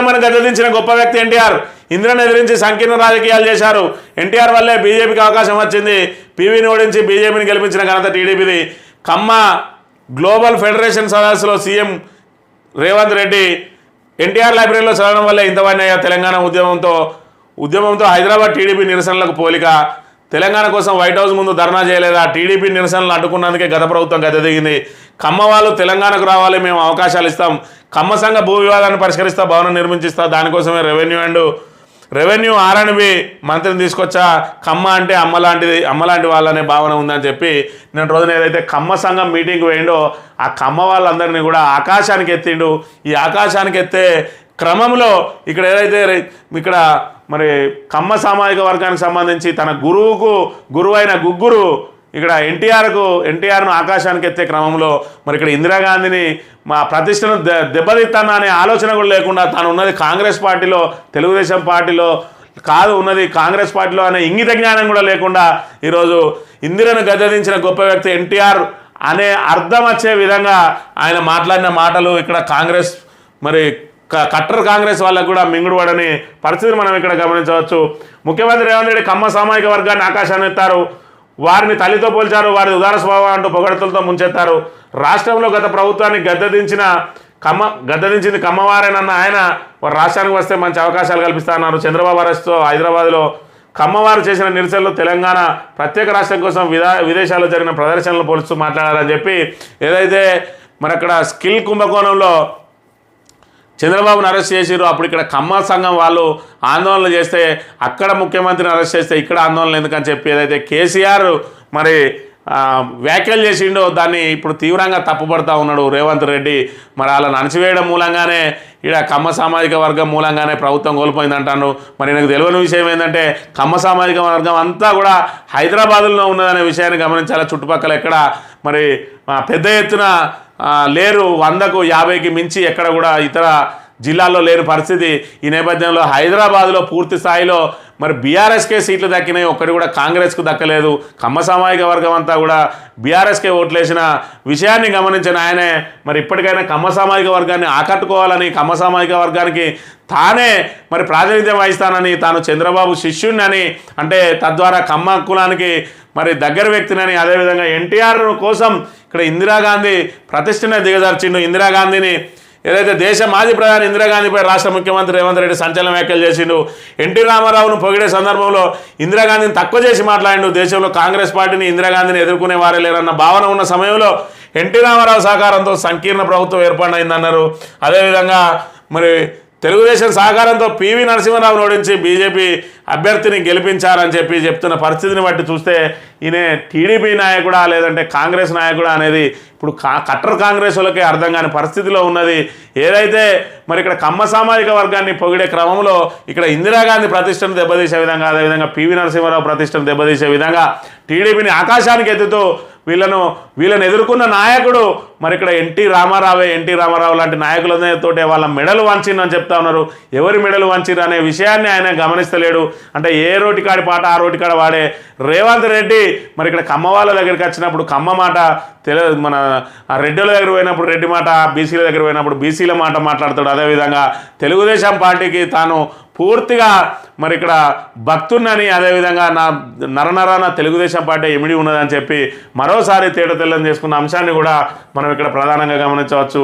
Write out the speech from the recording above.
మనం గద్దదించిన గొప్ప వ్యక్తి ఎన్టీఆర్. ఇంద్రను ఎదిరించి సంకీర్ణ రాజకీయాలు చేశారు. ఎన్టీఆర్ వల్లే బీజేపీకి అవకాశం వచ్చింది. పీవీని ఓడించి బీజేపీని గెలిపించిన ఘనత టీడీపీది. ఖమ్మ గ్లోబల్ ఫెడరేషన్ సదస్సులో సీఎం రేవంత్ రెడ్డి ఎన్టీఆర్ లైబ్రరీలో చదవడం వల్ల ఇంతవన్నీ అయ్యా తెలంగాణ ఉద్యమంతో ఉద్యమంతో హైదరాబాద్ టీడీపీ నిరసనలకు పోలిక. తెలంగాణ కోసం వైట్ హౌస్ ముందు ధర్నా చేయలేదా? టీడీపీ నిరసనలు అడ్డుకున్నందుకే గత ప్రభుత్వం గత కమ్మ ఖమ్మ వాళ్ళు తెలంగాణకు రావాలి మేము అవకాశాలు ఇస్తాం. ఖమ్మ సంఘ భూ వివాదాన్ని పరిష్కరిస్తా భవనం నిర్మించిస్తా దానికోసమే రెవెన్యూ అండ్ రెవెన్యూ ఆర్ఎన్బి మంత్రిని తీసుకొచ్చా? ఖమ్మ అంటే అమ్మ లాంటిది అమ్మ లాంటి వాళ్ళనే భావన ఉందని చెప్పి నేను రోజున ఏదైతే ఖమ్మ సంఘం మీటింగ్ వేయండో ఆ ఖమ్మ వాళ్ళందరినీ కూడా ఆకాశానికి ఎత్తిండు. ఈ ఆకాశానికి ఎత్తే క్రమంలో ఇక్కడ ఏదైతే ఇక్కడ మరి కమ్మ సామాజిక వర్గానికి సంబంధించి తన గురువుకు గురువైన గుగ్గురు ఇక్కడ ఎన్టీఆర్కు ఎన్టీఆర్ను ఆకాశానికి ఎత్తే క్రమంలో మరి ఇక్కడ ఇందిరాగాంధీని మా ప్రతిష్టను దె దెబ్బతిస్తానా అనే ఆలోచన కూడా లేకుండా తాను ఉన్నది కాంగ్రెస్ పార్టీలో తెలుగుదేశం పార్టీలో కాదు ఉన్నది కాంగ్రెస్ పార్టీలో అనే ఇంగిత జ్ఞానం కూడా లేకుండా ఈరోజు ఇందిరను గద్దదించిన గొప్ప వ్యక్తి ఎన్టీఆర్ అనే అర్థం వచ్చే విధంగా ఆయన మాట్లాడిన మాటలు ఇక్కడ కాంగ్రెస్ మరి క- కట్టర్ కాంగ్రెస్ వాళ్ళకు కూడా మింగుడుపడని పరిస్థితిని మనం ఇక్కడ గమనించవచ్చు. ముఖ్యమంత్రి రేవంత్ రెడ్డి కమ్మ సామాజిక వర్గాన్ని ఆకాశాన్ని ఎత్తారు. వారిని తల్లితో పోల్చారు వారి ఉదార స్వభావం అంటూ పొగడతలతో ముంచెత్తారు. రాష్ట్రంలో గత ప్రభుత్వాన్ని గద్దదించిన కమ్మ గద్దదించింది కమ్మవారేనన్న ఆయన వారు రాష్ట్రానికి వస్తే మంచి అవకాశాలు కల్పిస్తానన్నారు. చంద్రబాబు అరెస్ట్తో హైదరాబాద్లో కమ్మవారు చేసిన నిరసనలు తెలంగాణ ప్రత్యేక రాష్ట్రం కోసం విదా విదేశాల్లో జరిగిన ప్రదర్శనలు పోలుస్తూ మాట్లాడారని చెప్పి ఏదైతే మరి అక్కడ స్కిల్ కుంభకోణంలో చంద్రబాబును అరెస్ట్ చేసిరు అప్పుడు ఇక్కడ ఖమ్మ సంఘం వాళ్ళు ఆందోళన చేస్తే అక్కడ ముఖ్యమంత్రిని అరెస్ట్ చేస్తే ఇక్కడ ఆందోళన ఎందుకని చెప్పి ఏదైతే కేసీఆర్ మరి వ్యాఖ్యలు చేసిండో దాన్ని ఇప్పుడు తీవ్రంగా తప్పుపడతా ఉన్నాడు రేవంత్ రెడ్డి. మరి వాళ్ళని అణచివేయడం మూలంగానే ఇక్కడ కమ్మ సామాజిక వర్గం మూలంగానే ప్రభుత్వం కోల్పోయింది అంటాను మరి నాకు తెలియని విషయం ఏంటంటే కమ్మ సామాజిక వర్గం అంతా కూడా హైదరాబాదులో ఉన్నదనే విషయాన్ని గమనించాలి? చుట్టుపక్కల ఎక్కడ? మరి పెద్ద ఎత్తున లేరు వందకు యాభైకి మించి ఎక్కడ కూడా ఇతర జిల్లాల్లో లేని పరిస్థితి. ఈ నేపథ్యంలో హైదరాబాద్లో పూర్తి స్థాయిలో మరి బీఆర్ఎస్కే సీట్లు దక్కినాయి. ఒక్కటి కూడా కాంగ్రెస్కు దక్కలేదు. కమ్మ సామాజిక వర్గం అంతా కూడా బీఆర్ఎస్కే ఓట్లేసిన విషయాన్ని గమనించిన ఆయనే మరి ఇప్పటికైనా కమ్మ సామాజిక వర్గాన్ని ఆకట్టుకోవాలని కమ్మ సామాజిక వర్గానికి తానే మరి ప్రాతినిధ్యం వహిస్తానని తాను చంద్రబాబు శిష్యుణ్ణని అంటే తద్వారా కమ్మ కులానికి మరి దగ్గర వ్యక్తినని అదేవిధంగా ఎన్టీఆర్ కోసం ఇక్కడ ఇందిరాగాంధీ ప్రతిష్టనే దిగజార్చిండు. ఇందిరాగాంధీని ఏదైతే దేశ మాజీ ప్రధాని ఇందిరాగాంధీపై రాష్ట్ర ముఖ్యమంత్రి రేవంత్ రెడ్డి సంచలన వ్యాఖ్యలు చేసిండు. ఎన్టీ రామారావును పొగిడే సందర్భంలో ఇందిరాగాంధీని తక్కువ చేసి మాట్లాడిండు. దేశంలో కాంగ్రెస్ పార్టీని ఇందిరాగాంధీని ఎదుర్కొనే వారే లేరన్న భావన ఉన్న సమయంలో ఎన్టీ రామారావు సహకారంతో సంకీర్ణ ప్రభుత్వం ఏర్పాటైందన్నారు. అదేవిధంగా మరి తెలుగుదేశం సహకారంతో పివి నరసింహరావును ఓడించి బీజేపీ అభ్యర్థిని గెలిపించారని చెప్పి చెప్తున్న పరిస్థితిని బట్టి చూస్తే ఈయన టీడీపీ నాయకుడా లేదంటే కాంగ్రెస్ నాయకుడా అనేది ఇప్పుడు కా కట్టర్ కాంగ్రెస్ వాళ్ళకే అర్థం కాని పరిస్థితిలో ఉన్నది. ఏదైతే మరి ఇక్కడ కమ్మ సామాజిక వర్గాన్ని పొగిడే క్రమంలో ఇక్కడ ఇందిరాగాంధీ ప్రతిష్టను దెబ్బతీసే విధంగా అదేవిధంగా పివి నరసింహారావు ప్రతిష్టను దెబ్బతీసే విధంగా టీడీపీని ఆకాశానికి ఎత్తుతూ వీళ్ళను వీళ్ళని ఎదుర్కొన్న నాయకుడు మరి ఇక్కడ ఎన్టీ రామారావే ఎన్టీ రామారావు లాంటి నాయకులతోటే వాళ్ళ మెడలు వంచిందని చెప్తా ఉన్నారు. ఎవరి మెడలు వంచిరు అనే విషయాన్ని ఆయన గమనిస్తలేడు. అంటే ఏ రోటికాడి పాట ఆ రోటికాడ వాడే రేవంత్ రెడ్డి మరి ఇక్కడ కమ్మ వాళ్ళ దగ్గరికి వచ్చినప్పుడు కమ్మ మాట తెల మన ఆ రెడ్డిల దగ్గర పోయినప్పుడు రెడ్డి మాట బీసీల దగ్గర పోయినప్పుడు బీసీల మాట మాట్లాడతాడు. అదేవిధంగా తెలుగుదేశం పార్టీకి తాను పూర్తిగా మరి ఇక్కడ భక్తున్నని అదేవిధంగా నా నరనరాన తెలుగుదేశం పార్టీ ఎమిడి ఉన్నదని చెప్పి మరోసారి తేట తెల్లని చేసుకున్న అంశాన్ని కూడా మనం ఇక్కడ ప్రధానంగా గమనించవచ్చు.